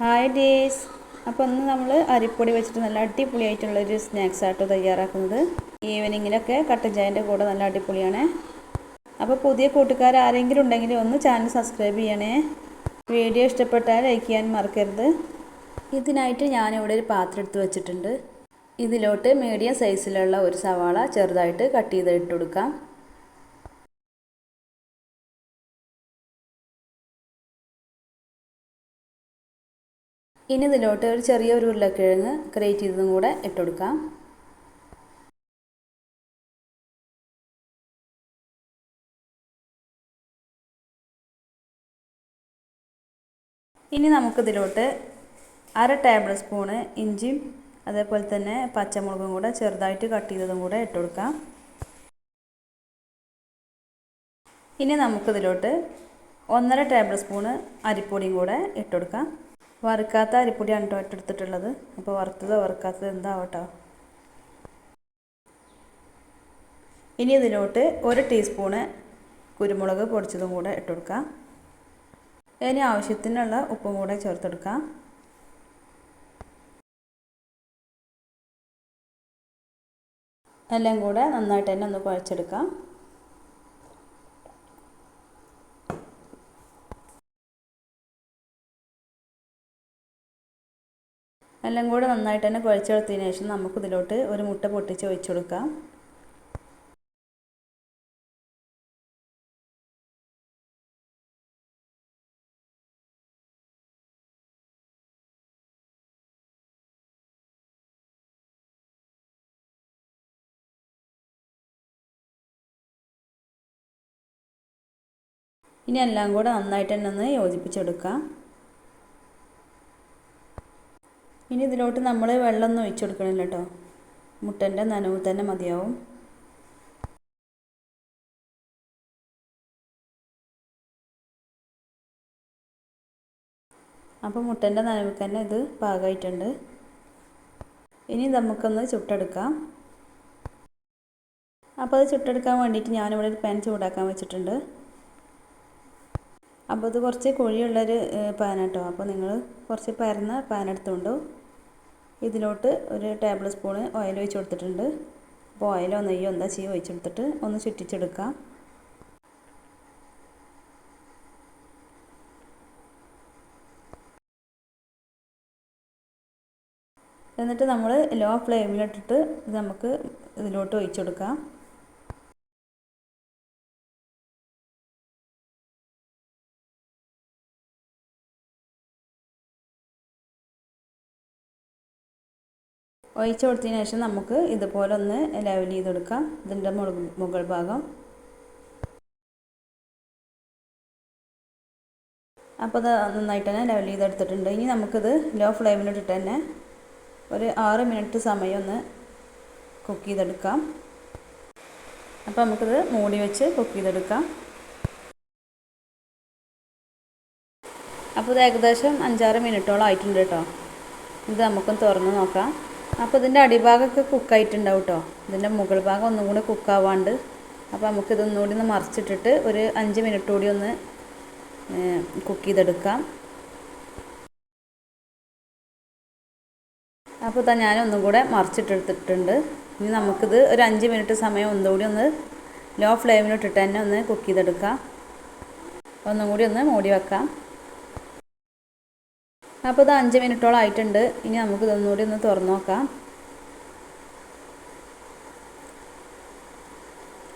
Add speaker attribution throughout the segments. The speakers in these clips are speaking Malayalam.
Speaker 1: ഹായ് ഡേയ്സ് അപ്പോൾ ഇന്ന് നമ്മൾ അരിപ്പൊടി വെച്ചിട്ട് നല്ല അടിപൊളിയായിട്ടുള്ളൊരു സ്നാക്സ് ആട്ടോ തയ്യാറാക്കുന്നത്. ഈവനിങ്ങിലൊക്കെ കട്ടൻ ചായന്റെ കൂടെ നല്ല അടിപൊളിയാണ്. അപ്പോൾ പുതിയ കൂട്ടുകാർ ആരെങ്കിലും ഉണ്ടെങ്കിൽ ഒന്ന് ചാനൽ സബ്സ്ക്രൈബ് ചെയ്യണേ. വീഡിയോ ഇഷ്ടപ്പെട്ടാൽ ലൈക്ക് ചെയ്യാൻ മറക്കരുത്. ഇതിനായിട്ട് ഞാനിവിടെ ഒരു പാത്രം എടുത്ത് വെച്ചിട്ടുണ്ട്. ഇതിലോട്ട് മീഡിയം സൈസിലുള്ള ഒരു സവാള ചെറുതായിട്ട് കട്ട് ചെയ്ത് ഇട്ട് കൊടുക്കാം. ഇനി ഇതിലോട്ട് ഒരു ചെറിയ ഒരു ഉരുളക്കിഴങ്ങ് ഗ്രേറ്റ് ചെയ്തതും കൂടെ ഇട്ടുകൊടുക്കാം ഇനി നമുക്കിതിലോട്ട് അര ടേബിൾ സ്പൂണ് ഇഞ്ചിയും അതേപോലെ തന്നെ പച്ചമുളകും കൂടെ ചെറുതായിട്ട് കട്ട് ചെയ്തതും കൂടെ ഇട്ട് കൊടുക്കാം ഇനി നമുക്കിതിലോട്ട് ഒന്നര ടേബിൾ സ്പൂണ് അരിപ്പൊടിയും കൂടെ ഇട്ട് കൊടുക്കാം വറുക്കാത്ത അരിപ്പൊടിയാണ് കേട്ടോ ഇട്ടെടുത്തിട്ടുള്ളത് അപ്പോൾ വറുത്തതോ വറുക്കാത്തത് എന്താവട്ടോ? ഇനി ഇതിലോട്ട് ഒരു ടീസ്പൂണ് കുരുമുളക് പൊടിച്ചതും കൂടെ ഇട്ട് കൊടുക്കാം ഇനി ആവശ്യത്തിനുള്ള ഉപ്പും കൂടെ ചേർത്തെടുക്കാം. എല്ലാം കൂടെ നന്നായിട്ട് തന്നെ ഒന്ന് കുഴച്ചെടുക്കാം. എല്ലാം കൂടെ നന്നായിട്ട് തന്നെ കുഴച്ചെടുത്തതിന് ശേഷം നമുക്കിതിലോട്ട് ഒരു മുട്ട പൊട്ടിച്ച് ഒഴിച്ചു കൊടുക്കാം. ഇനി എല്ലാം കൂടെ നന്നായിട്ട് തന്നെ ഒന്ന് യോജിപ്പിച്ചെടുക്കാം. ഇനി ഇതിലോട്ട് നമ്മൾ വെള്ളമൊന്നും ഒഴിച്ചു കൊടുക്കണില്ല കേട്ടോ മുട്ടന്റെ നനവ് തന്നെ മതിയാവും. അപ്പോൾ മുട്ടന്റെ നനവ് തന്നെ ഇത് പാകമായിട്ടുണ്ട് ഇനി നമുക്കൊന്ന് ചുട്ടെടുക്കാം. അപ്പോൾ അത് ചുട്ടെടുക്കാൻ വേണ്ടിയിട്ട് ഞാനിവിടെ ഒരു പാൻ ചൂടാക്കാൻ വെച്ചിട്ടുണ്ട്. അപ്പോൾ ഇത് കുറച്ച് കുഴിയുള്ളൊരു പാനാട്ടോ അപ്പോൾ നിങ്ങൾ കുറച്ച് പരന്ന പാൻ എടുത്തുകൊണ്ട് ഇതിലോട്ട് ഒരു ടേബിൾ സ്പൂണ് ഓയിൽ ഒഴിച്ച് കൊടുത്തിട്ടുണ്ട്. അപ്പോൾ ഓയിലോ നെയ്യോ എന്താ ചെയ്യുക ഒഴിച്ചെടുത്തിട്ട് ഒന്ന് ചുറ്റിച്ചെടുക്കാം എന്നിട്ട് നമ്മൾ ലോ ഫ്ലെയിമിലിട്ടിട്ട് നമുക്ക് ഇതിലോട്ട് ഒഴിച്ചു ഒഴിച്ചു കൊടുത്തതിന് ശേഷം നമുക്ക് ഇതുപോലെ ഒന്ന് ലെവൽ ചെയ്ത് കൊടുക്കാം ഇതിന്റെ മുകൾ ഭാഗം. അപ്പോൾ അത് നന്നായിട്ട് തന്നെ ലെവൽ ചെയ്തെടുത്തിട്ടുണ്ട്. ഇനി നമുക്കിത് ലോ ഫ്ലെയിമിലിട്ടിട്ട് തന്നെ ഒരു ആറ് മിനിറ്റ് സമയം ഒന്ന് കുക്ക് ചെയ്തെടുക്കാം. അപ്പോൾ നമുക്കിത് മൂടി വെച്ച് കുക്ക് ചെയ്തെടുക്കാം. അപ്പോൾ ഇത് ഏകദേശം അഞ്ചാറ് മിനിറ്റോളം ആയിട്ടുണ്ട് കേട്ടോ. ഇത് നമുക്കൊന്ന് തുറന്ന് നോക്കാം. അപ്പോൾ ഇതിന്റെ അടിഭാഗമൊക്കെ കുക്കായിട്ടുണ്ടാവും കേട്ടോ ഇതിന്റെ മുകൾ ഭാഗം ഒന്നും കൂടി കുക്കാവാണ്ട് അപ്പോൾ നമുക്ക് ഇതൊന്നുകൂടി ഒന്ന് മറിച്ചിട്ടിട്ട് ഒരു അഞ്ച് മിനിറ്റ് കൂടി ഒന്ന് കുക്ക് ചെയ്തെടുക്കാം. അപ്പോൾ ഇതാ ഞാനൊന്നും കൂടെ മറിച്ചിട്ടെടുത്തിട്ടുണ്ട്. ഇനി നമുക്കിത് ഒരു അഞ്ച് മിനിറ്റ് സമയം ഒന്നുകൂടി ഒന്ന് ലോ ഫ്ലെയിമിലിട്ടിട്ട് തന്നെ ഒന്ന് കുക്ക് ചെയ്തെടുക്കാം. ഒന്നും കൂടി ഒന്ന് മൂടി വെക്കാം. അപ്പോൾ ഇത് അഞ്ച് മിനിറ്റോളം ആയിട്ടുണ്ട്. ഇനി നമുക്ക് ഇതൊന്നുകൂടി ഒന്ന് തുറന്നു നോക്കാം.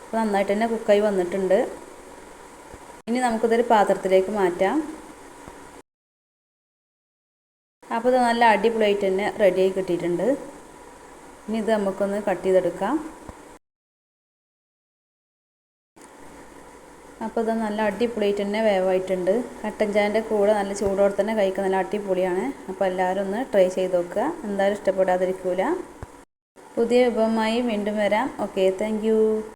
Speaker 1: അപ്പോൾ നന്നായിട്ട് തന്നെ കുക്കായി വന്നിട്ടുണ്ട്. ഇനി നമുക്കിതൊരു പാത്രത്തിലേക്ക് മാറ്റാം. അപ്പോൾ ഇത് നല്ല അടിപൊളിയായിട്ട് തന്നെ റെഡിയായി കിട്ടിയിട്ടുണ്ട്. ഇനി ഇത് നമുക്കൊന്ന് കട്ട് ചെയ്തെടുക്കാം. അപ്പോൾ ഇത് നല്ല അടിപൊളിയായിട്ട് തന്നെ വേവായിട്ടുണ്ട്. കട്ടൻ ചായന്റെ കൂടെ നല്ല ചൂടോടെ തന്നെ കഴിക്കാൻ നല്ല അടിപൊളിയാണ്. അപ്പോൾ എല്ലാവരും ഒന്ന് ട്രൈ ചെയ്ത് നോക്കുക. എന്തായാലും ഇഷ്ടപ്പെടാതിരിക്കില്ല പുതിയ വിഭവമായി വീണ്ടും വരാം. Okay thank